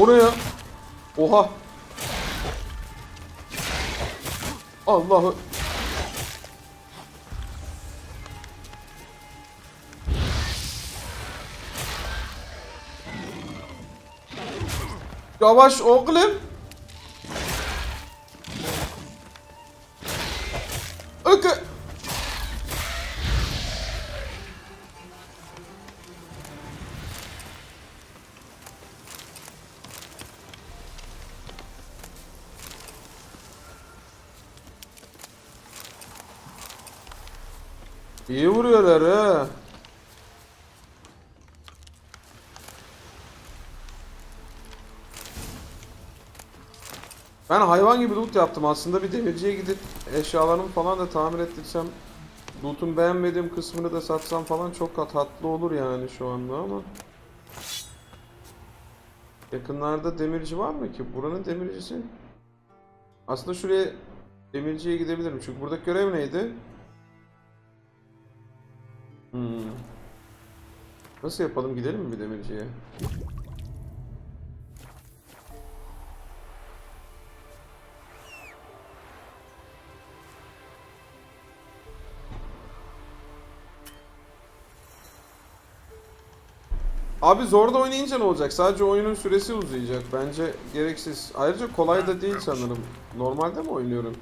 O ne ya? Oha. Allah'ı. Yavaş oğlum. İyi vuruyorlar ha. Ben hayvan gibi loot yaptım. Aslında bir demirciye gidip eşyalarımı falan da tamir ettirsem loot'un beğenmediğim kısmını da satsam falan çok tatlı olur yani şu anda ama Yakınlarda demirci var mı ki? Buranın demircisi Aslında şuraya demirciye gidebilirim. Çünkü buradaki görev neydi? Nasıl yapalım? Gidelim mi bir demirciye? Abi zorda oynayınca ne olacak? Sadece oyunun süresi uzayacak. Bence gereksiz. Ayrıca kolay da değil sanırım. Normalde mi oynuyorum?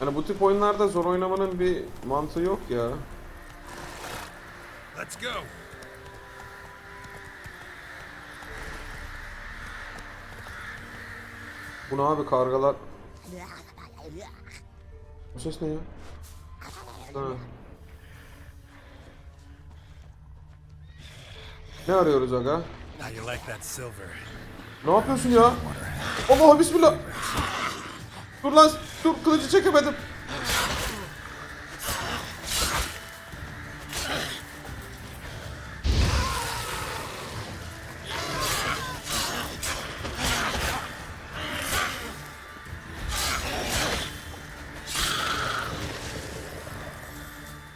Yani bu tip oyunlarda zor oynamanın bir mantığı yok ya. Let's go. Bu ne abi kargalar? Bu ses ne ya? Ha. Ne arıyoruz aga? Ne yapıyorsun ya? Allah bismillah. Dur lan dur kılıcı çekemedim.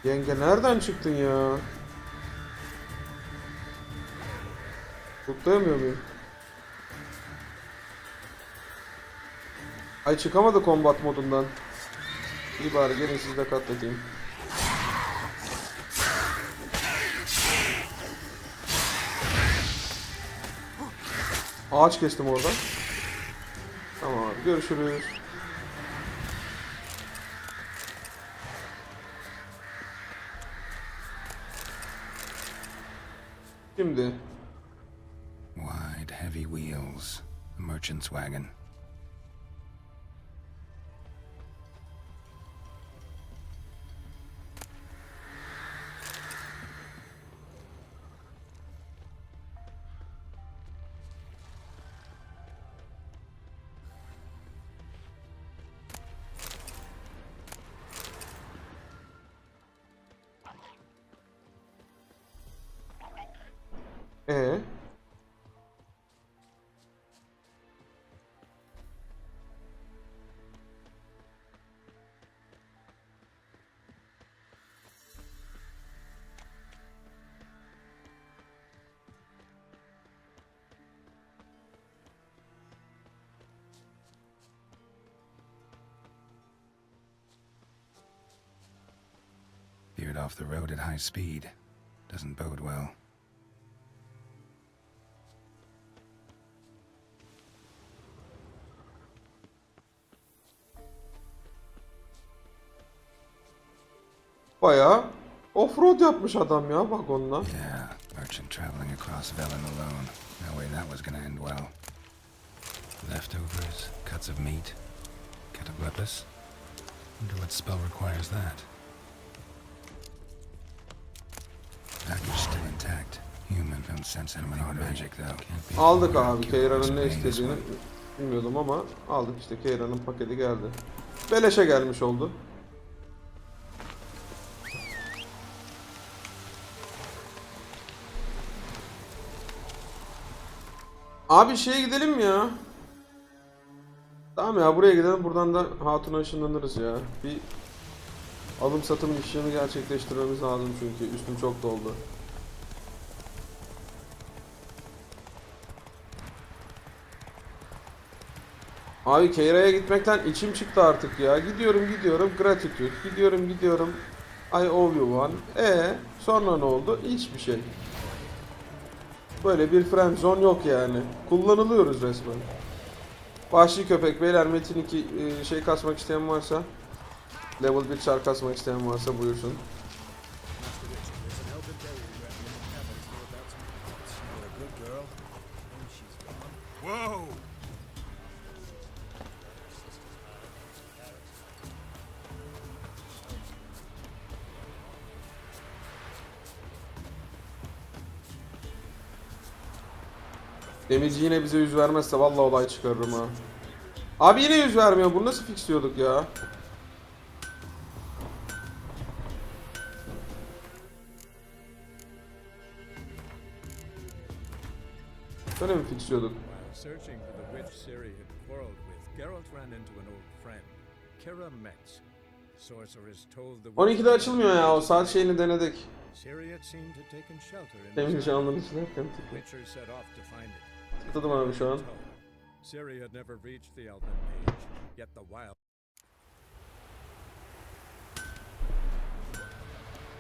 Yenge nereden çıktın ya? Tutlayamıyor muyum? Ay çıkamadı combat modundan. İyi bari gelin sizi de katledeyim. Ağaç kestim orada. Tamam abi görüşürüz. Şimdi Wide, heavy wheels. Merchant's wagon. Off the road at high speed. Doesn't bode well. bayağı offroad yapmış adam ya vagonla. Yeah, merchant traveling across Velen alone. No way that was gonna end well. Leftovers, cuts of meat, cataplepus. Wonder what spell requires that. Aldık abi Keyran'ın ne istediğini bilmiyordum ama aldık işte Keyran'ın paketi geldi. Beleşe gelmiş oldu. Abi şeye gidelim ya? Tamam ya buraya gidelim buradan da Hatun'a ışınlanırız ya. Bir Alım satım işini gerçekleştirmemiz lazım çünkü üstüm çok doldu. Abi Keyra'ya gitmekten içim çıktı artık ya. Gidiyorum gidiyorum gratitude. Gidiyorum gidiyorum. I owe oh, you one. E sonra ne oldu? Hiçbir şey. Böyle bir friend zone yok yani. Kullanılıyoruz resmen. Vahşi köpek beyler Metin 2 e, şey kasmak isteyen varsa Level 1 çar kasmak isteyen varsa buyursun. Whoa! Demirci yine bize yüz vermezse vallahi olay çıkarırım ha. Abi yine yüz vermiyor. Bunu nasıl fixliyorduk ya? Böyle mi fixliyorduk? Searching for the witch Ciri had quarreled with, Geralt ran into an old friend, Kira Metz. Sorceress told the 12'de açılmıyor ya. O saat şeyini denedik. Ciri had seemed to taken shelter in Demirci the anların içine it. Tıkladım abi şu an. Ciri had never reached the Elven Age, yet the wild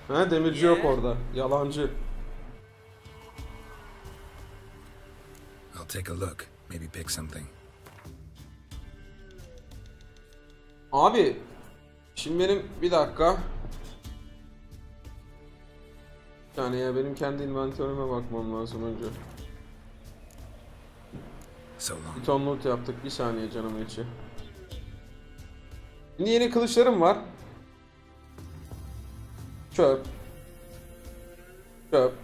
Ha demirci yok orada. Yalancı. I'll take a look. Maybe pick something. Abi şimdi benim bir dakika. Yani ya benim kendi inventörüme bakmam lazım önce. So long. Bir ton loot yaptık. Bir saniye canım içi. Şimdi yeni kılıçlarım var. Çöp. Çöp.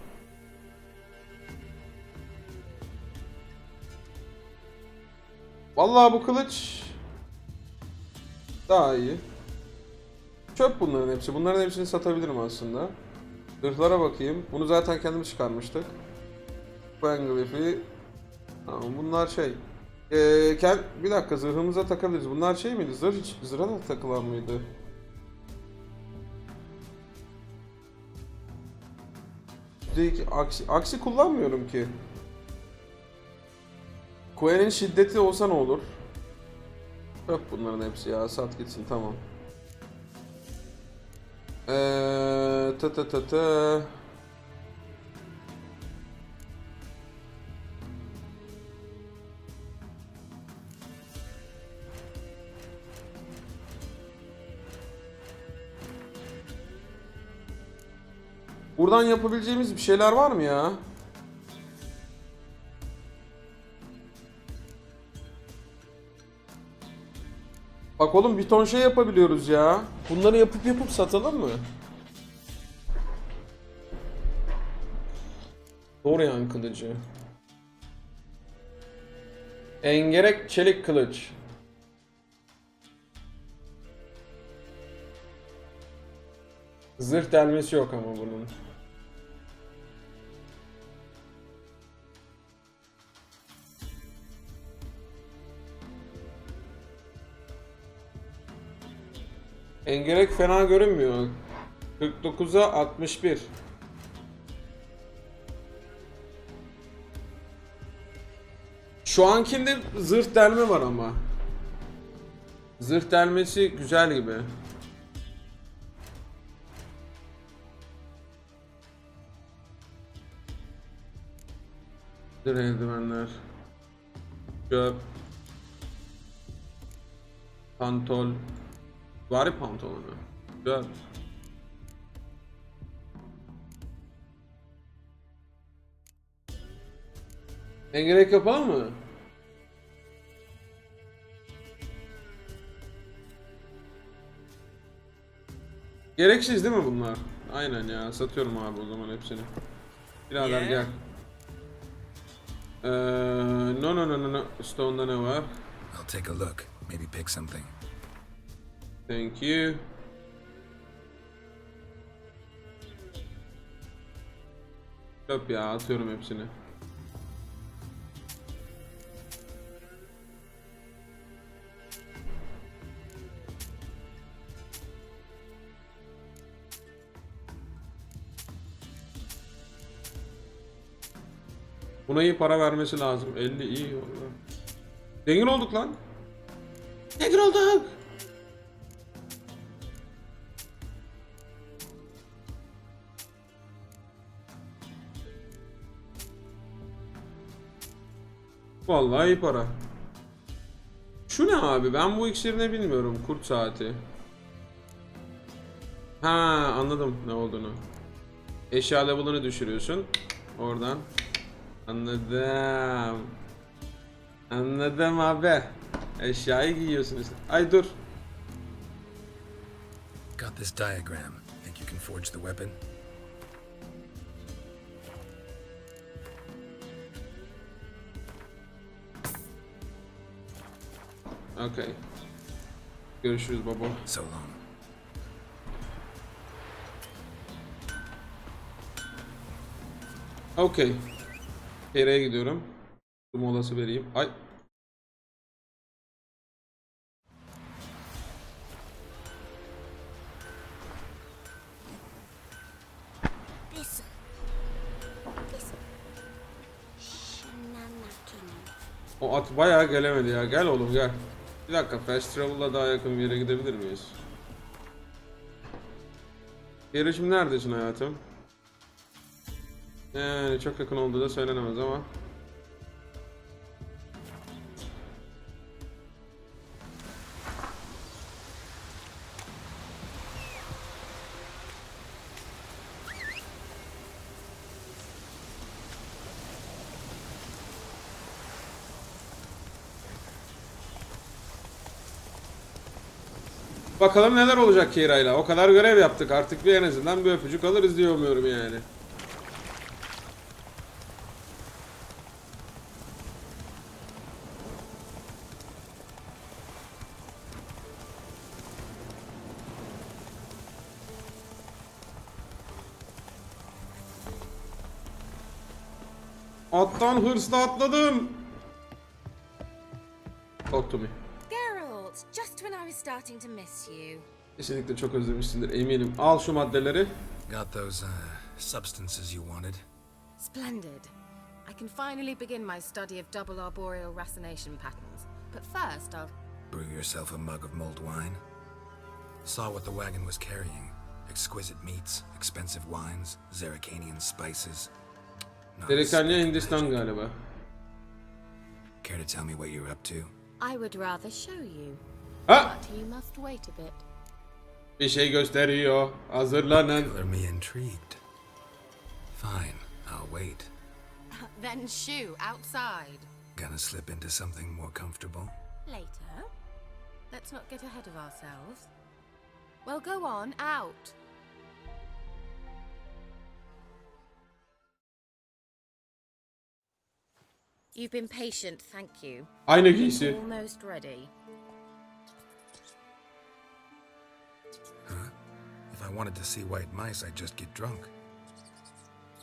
Vallahi bu kılıç daha iyi. Çöp bunların hepsi. Bunların hepsini satabilirim aslında. Zırhlara bakayım. Bunu zaten kendimiz çıkarmıştık. Banglefi. Tamam bunlar şey. Ee, kend- bir dakika zırhımıza takabiliriz. Bunlar şey miydi? Zırh zırha da takılan mıydı? Yüzde aksi, aksi kullanmıyorum ki. Kue'nin şiddeti olsa ne olur? Yok bunların hepsi ya. Sat gitsin tamam. Eee tı tı tı tı. Buradan yapabileceğimiz bir şeyler var mı ya? Bak oğlum bir ton şey yapabiliyoruz ya. Bunları yapıp yapıp satalım mı? Dorian kılıcı. Engerek çelik kılıç. Zırh delmesi yok ama bunun. Engerek fena görünmüyor. 49'a 61. Şu ankinde zırh delme var ama. Zırh delmesi güzel gibi. Zırh eldivenler. Çöp. Pantol. Vari pantolonu. Çöp. Engerek yapalım mı? Gereksiz değil mi bunlar? Aynen ya satıyorum abi o zaman hepsini. Birader gel. Ee, no no no no no. Stone'da ne var? I'll take a look. Maybe pick something. Thank you. Çöp ya atıyorum hepsini. Buna iyi para vermesi lazım. 50 iyi. Zengin olduk lan. Negro Dog. Vallahi iyi para. Şu ne abi? Ben bu iksiri bilmiyorum. Kurt saati. Ha anladım ne olduğunu. Eşya level'ını düşürüyorsun. Oradan. Anladım. Anladım abi. Eşyayı giyiyorsunuz. Ay dur. Got this diagram. Think you can forge the weapon? Okey. Görüşürüz baba. So long. Okey. Nereye gidiyorum? Bir molası vereyim. Ay. Listen. Listen. Shenanakin. O at bayağı gelemedi ya. Gel oğlum gel. Bir dakika fast travel'la daha yakın bir yere gidebilir miyiz? Yarışım neredesin hayatım? Yani çok yakın olduğu da söylenemez ama. Bakalım neler olacak Kira'yla. O kadar görev yaptık artık bir en azından bir öpücük alırız diye umuyorum yani. Attan hırsla atladım. Talk to me. Starting to miss you. Kesinlikle çok özlemişsindir eminim. Al şu maddeleri. Got those, uh, substances you wanted? Splendid. I can finally begin my study of double arboreal racination patterns. But first, I'll. Brew yourself a mug of mulled wine? Saw what the wagon was carrying. Exquisite meats, expensive wines, Zeracanian spices. Not a Derekanya speck Hindistan galiba. Care to tell me what you're up to? I would rather show you. Ha! But you must wait a bit. Bir şey gösteriyor. Hazırlanın. Color me intrigued. Fine, I'll wait. Then shoo outside. Gonna slip into something more comfortable? Later. Let's not get ahead of ourselves. Well, go on, out. You've been patient, thank you. Aynı giysi. Almost ready. If I wanted to see white mice, I'd just get drunk.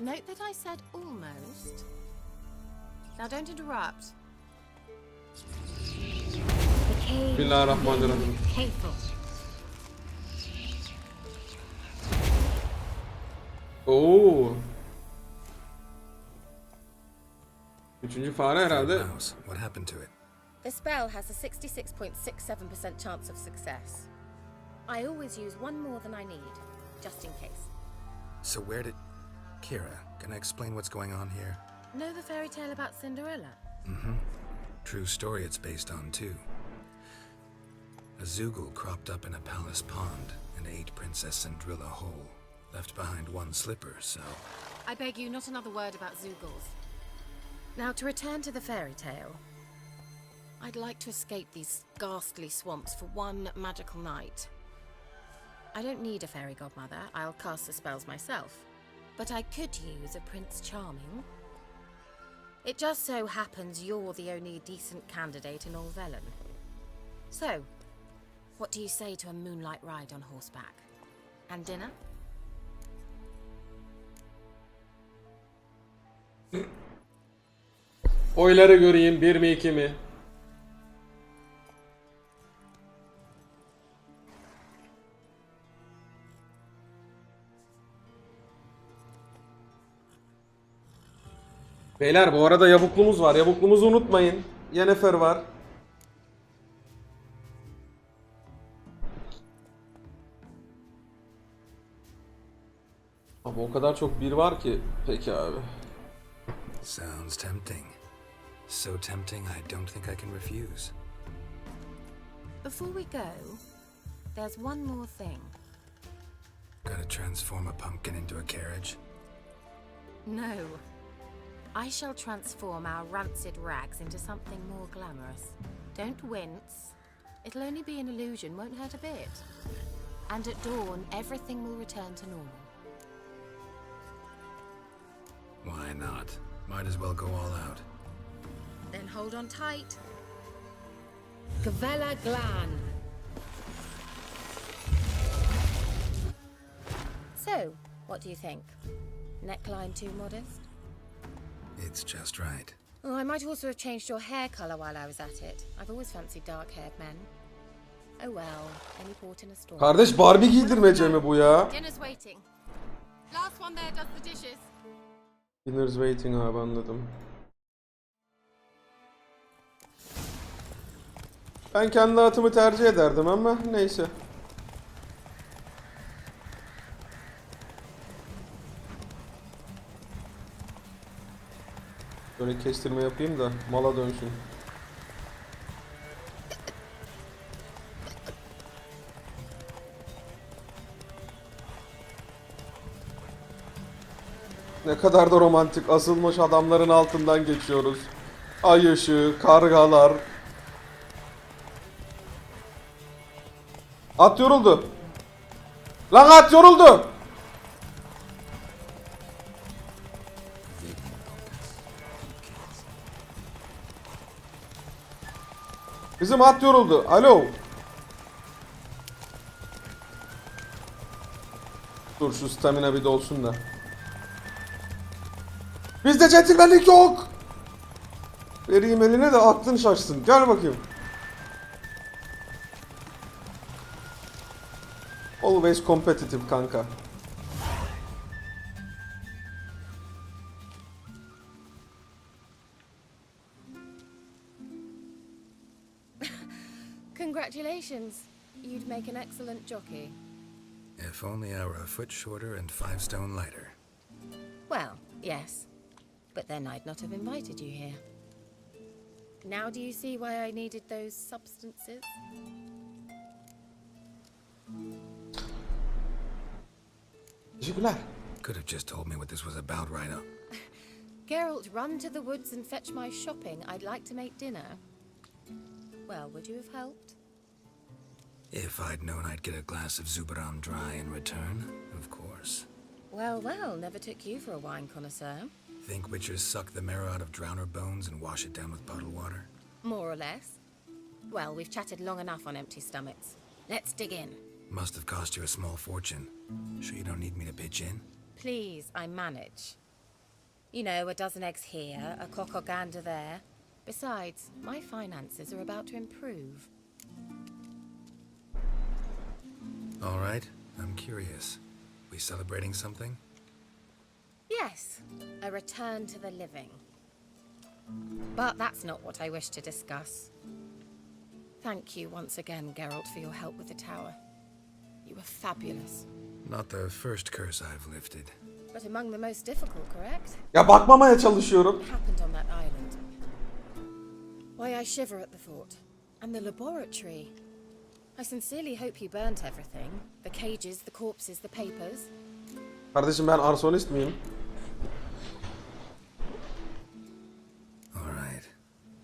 Note that I said almost. Now don't interrupt. The cave Bismillahirrahmanirrahim. is hateful. Oo. Üçüncü fare herhalde. Mouse, what happened to it? The spell has a 66.67% chance of success. I always use one more than I need, just in case. So where did... Kira, can I explain what's going on here? Know the fairy tale about Cinderella? Mm hmm. True story it's based on, too. A Zoogle cropped up in a palace pond and ate Princess Cinderella whole. Left behind one slipper, so... I beg you, not another word about Zoogles. Now, to return to the fairy tale. I'd like to escape these ghastly swamps for one magical night. I don't need a fairy godmother, I'll cast the spells myself. But I could use a Prince Charming. It just so happens you're the only decent candidate in all Velen. So, what do you say to a moonlight ride on horseback? And dinner? Oyları göreyim. Bir mi iki mi? Beyler bu arada yavuklumuz var. Yavuklumuzu unutmayın. Yenefer var. Abi o kadar çok bir var ki. Peki abi. Sounds tempting. So tempting I don't think I can refuse. Before we go, there's one more thing. Gotta transform a pumpkin into a carriage? No. I shall transform our rancid rags into something more glamorous. Don't wince. It'll only be an illusion, won't hurt a bit. And at dawn, everything will return to normal. Why not? Might as well go all out. Then hold on tight. Gavella Glan. So, what do you think? Neckline too modest? It's just right. Oh, I might also have changed your hair colour while I was at it. I've always fancied dark-haired men. Oh well, any port in a storm. Kardeş Barbie giydirmece mi bu ya? Dinner's waiting. Last one there does the dishes. Dinner's waiting abi anladım. Ben kendi atımı tercih ederdim ama neyse. Böyle kestirme yapayım da mala dönsün. Ne kadar da romantik asılmış adamların altından geçiyoruz. Ay ışığı, kargalar. At yoruldu. Lan at yoruldu. Bizim at yoruldu. Alo. Dur şu stamina bir dolsun da. Bizde centilmenlik yok. Vereyim eline de aklın şaşsın. Gel bakayım. Always competitive kanka. Congratulations. You'd make an excellent jockey. If only I were a foot shorter and five stone lighter. Well, yes. But then I'd not have invited you here. Now do you see why I needed those substances? Teşekkürler. Could have just told me what this was about right up. Geralt, run to the woods and fetch my shopping. I'd like to make dinner. Well, would you have helped? If I'd known I'd get a glass of Zubaram dry in return, of course. Well, well, never took you for a wine connoisseur. Think witchers suck the marrow out of drowner bones and wash it down with bottled water? More or less. Well, we've chatted long enough on empty stomachs. Let's dig in. Must have cost you a small fortune. Sure you don't need me to pitch in? Please, I manage. You know, a dozen eggs here, a cock or gander there. Besides, my finances are about to improve. All right, I'm curious. We celebrating something? Yes, a return to the living. But that's not what I wish to discuss. Thank you once again, Geralt, for your help with the tower. You were fabulous. Not the first curse I've lifted. But among the most difficult, correct? Ya bakmamaya çalışıyorum. What happened on that island? Why, I shiver at the thought. And the laboratory. I sincerely hope you burnt everything the cages, the corpses, the papers. Kardeşim ben arsonist miyim? All right,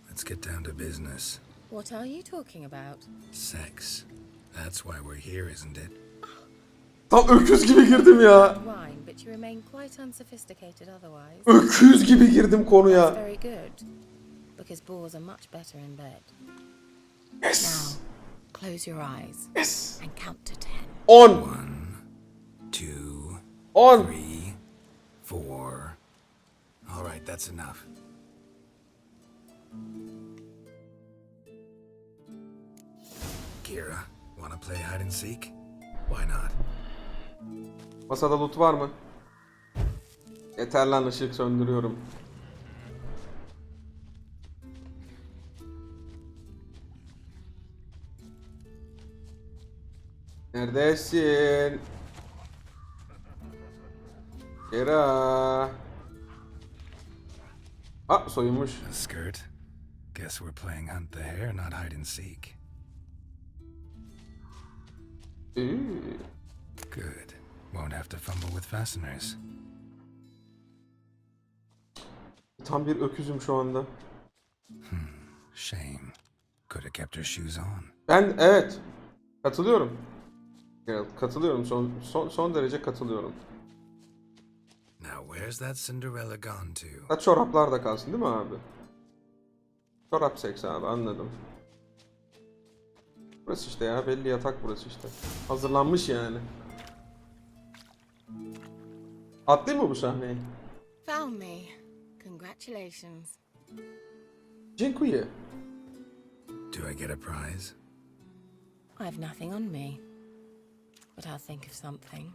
let's get down to business. What are you talking about? Sex. That's why we're here, isn't it? Tam öküz gibi girdim ya. Wine, but you remain quite unsophisticated otherwise. Öküz gibi girdim konuya. Very good. Because boars are much better in bed. Yes. Now, close your eyes Yes. and count to ten. 10. One, two, 10. three, four. All right, that's enough. Kira, wanna play hide and seek? Why not? Masada loot var mı? Yeter lan ışık söndürüyorum. Neredesin? Kira. Ah soyunmuş. Skirt? Guess we're playing hunt the hare, not hide and seek. Üü. Good. Won't have to fumble with fasteners. Tam bir öküzüm şu anda. Shame. Could have kept her shoes on. Ben evet. Katılıyorum. Geralt, katılıyorum. Son, son, son derece katılıyorum. Now, where's that Cinderella gone to? Ha çoraplar da kalsın değil mi abi? Çorap seks abi anladım. Burası işte ya belli yatak burası işte. Hazırlanmış yani. Atlayayım mı bu sahneyi? Found me. Congratulations. Dziękuję. Do I get a prize? I have nothing on me. But I'll think of something.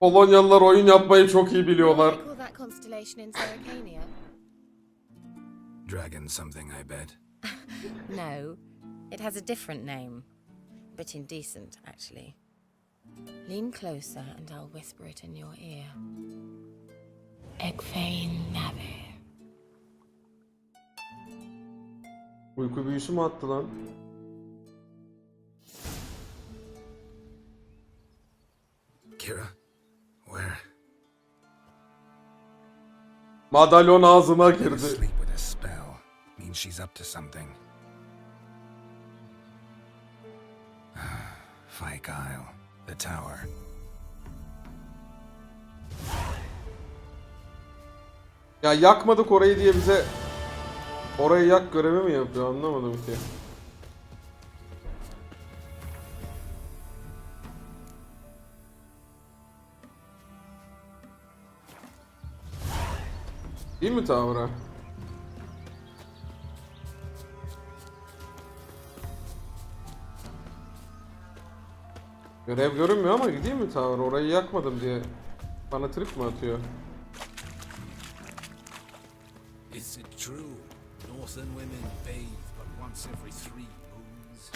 Polonyalılar oyun yapmayı çok iyi biliyorlar. Dragon something, I bet. No, it has a different name. But indecent, actually. Lean closer and I'll whisper it in your ear. Egfain Nave. Uyku büyüsü mü attı lan? Kira? Where? Madalyon ağzıma girdi. Means she's up to something. Fyke Isle. The tower. Ya yakmadık orayı diye bize orayı yak görevi mi yapıyor anlamadım ki. Değil mi Tavra? Görev görünmüyor ama gideyim mi Tavra? Orayı yakmadım diye bana trip mi atıyor? Is it true? Northern women bathe but once every three moons.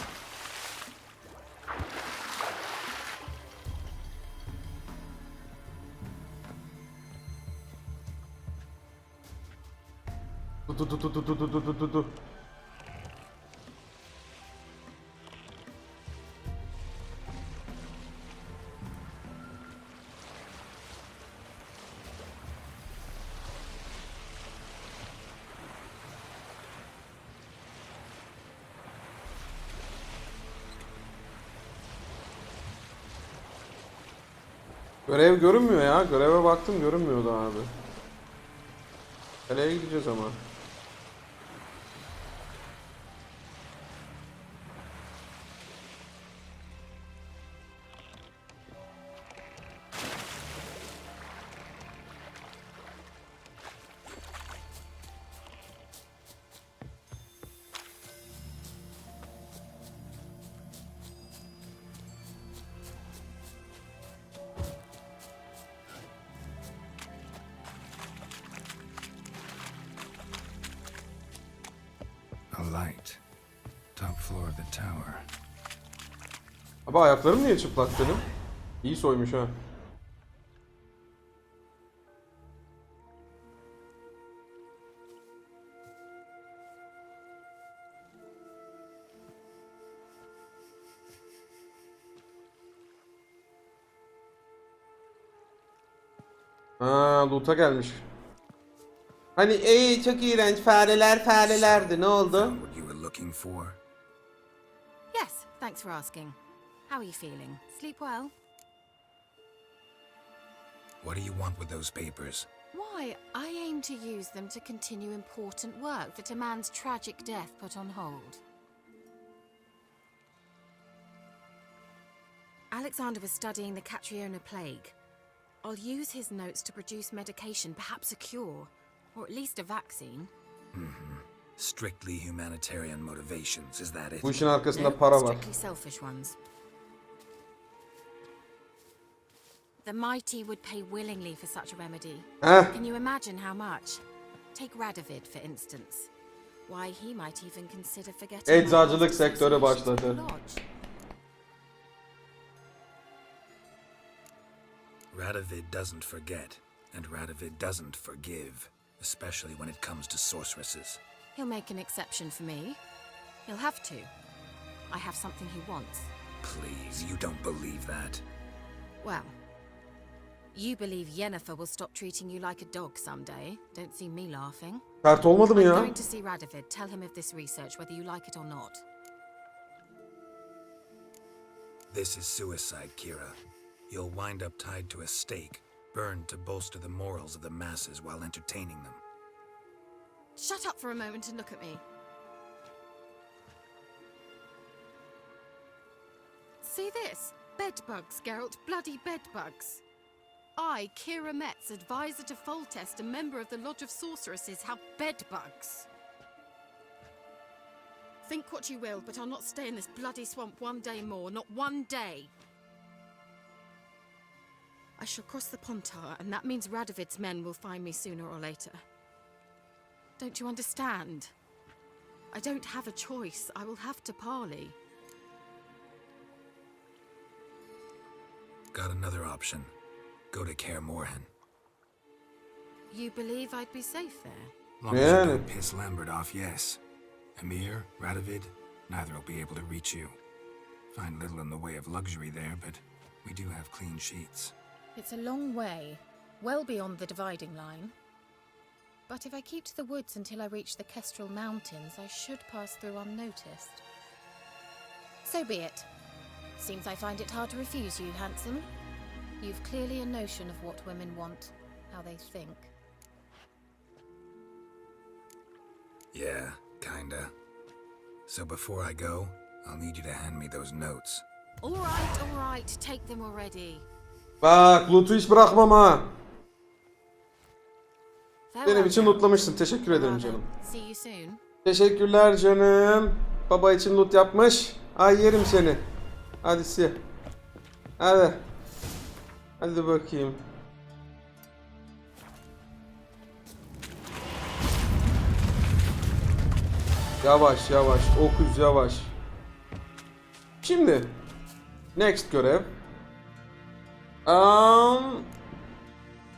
Du du du du du du du du du du. Görev görünmüyor ya. Göreve baktım görünmüyordu abi. Kaleye gideceğiz ama. Abi ayaklarım niye çıplak benim? İyi soymuş ha. Ha, loot'a gelmiş. Hani ey çok iğrenç fareler farelerdi ne oldu? Yes, thanks for asking. How are you feeling? Sleep well? What do you want with those papers? Why, I aim to use them to continue important work that a man's tragic death put on hold. Alexander was studying the Catriona plague. I'll use his notes to produce medication, perhaps a cure, or at least a vaccine. Mm-hmm. Strictly humanitarian motivations, is that it? Bu işin arkasında No, para var. strictly selfish ones. The mighty would pay willingly for such a remedy. Heh. Can you imagine how much? Take Radovid, for instance. Why, he might even consider forgetting my Eczacılık sektörü başladı. the Lodge. Radovid doesn't forget, and Radovid doesn't forgive, especially when it comes to sorceresses. He'll make an exception for me. He'll have to. I have something he wants. Please, you don't believe that. Well, you believe Yennefer will stop treating you like a dog someday. Don't see me laughing. Sert olmadı mı I'm ya? going to see Radovid. Tell him of this research, whether you like it or not. This is suicide, Kira. You'll wind up tied to a stake, burned to bolster the morals of the masses while entertaining them. Shut up for a moment and look at me. See this? Bedbugs, Geralt. Bloody bedbugs. I, Kira Metz, advisor to Foltest, a member of the Lodge of Sorceresses, have bedbugs. Think what you will, but I'll not stay in this bloody swamp one day more. Not one day. I shall cross the Pontar, and that means Radovid's men will find me sooner or later. Don't you understand? I don't have a choice. I will have to parley. Got another option. Go to Kaer Morhen. You believe I'd be safe there? Long as you Yani. don't piss Lambert off, yes. Emir, Radovid, neither will be able to reach you. Find little in the way of luxury there, but we do have clean sheets. It's a long way, well beyond the dividing line. But if I keep to the woods until I reach the Kestrel Mountains, I should pass through unnoticed. So be it. Seems I find it hard to refuse you, handsome. You've clearly a notion of what women want, how they think. Yeah, kinda. So before I go, I'll need you to hand me those notes. All right, all right, take them already. Bak loot'u hiç bırakmam ha. Benim için lootlamışsın. Teşekkür ederim canım. See you soon. Teşekkürler canım. Baba için loot yapmış. Ay yerim seni. Hadi si. Hadi. Hadi bakayım. Yavaş yavaş. Okuz yavaş. Şimdi. Next görev. Um,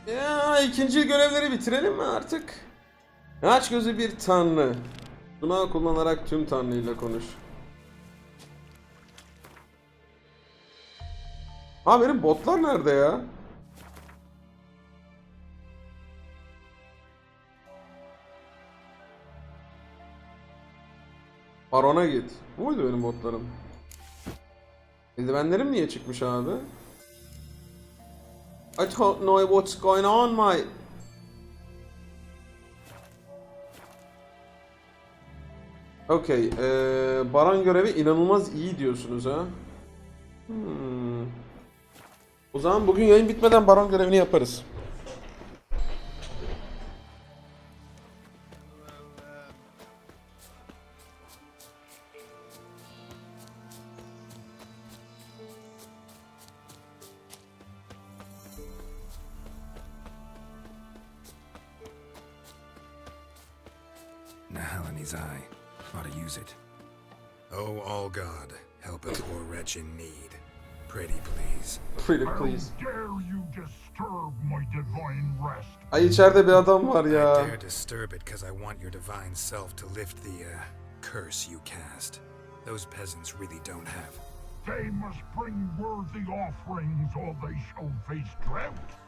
ya ikinci görevleri bitirelim mi artık? Aç gözü bir tanrı. Buna kullanarak tüm tanrıyla konuş. Ha benim botlar nerede ya? Barona git. Bu muydu benim botlarım? Eldivenlerim niye çıkmış abi? I don't know what's going on mate. Okey. eee, Baran görevi inanılmaz iyi diyorsunuz ha. Hmm. O zaman bugün yayın bitmeden Baran görevini yaparız. Içeride bir adam var I dare disturb it because I want your divine self to lift the, uh, curse you cast. Those peasants really don't have. They must bring worthy offerings or they shall face drought.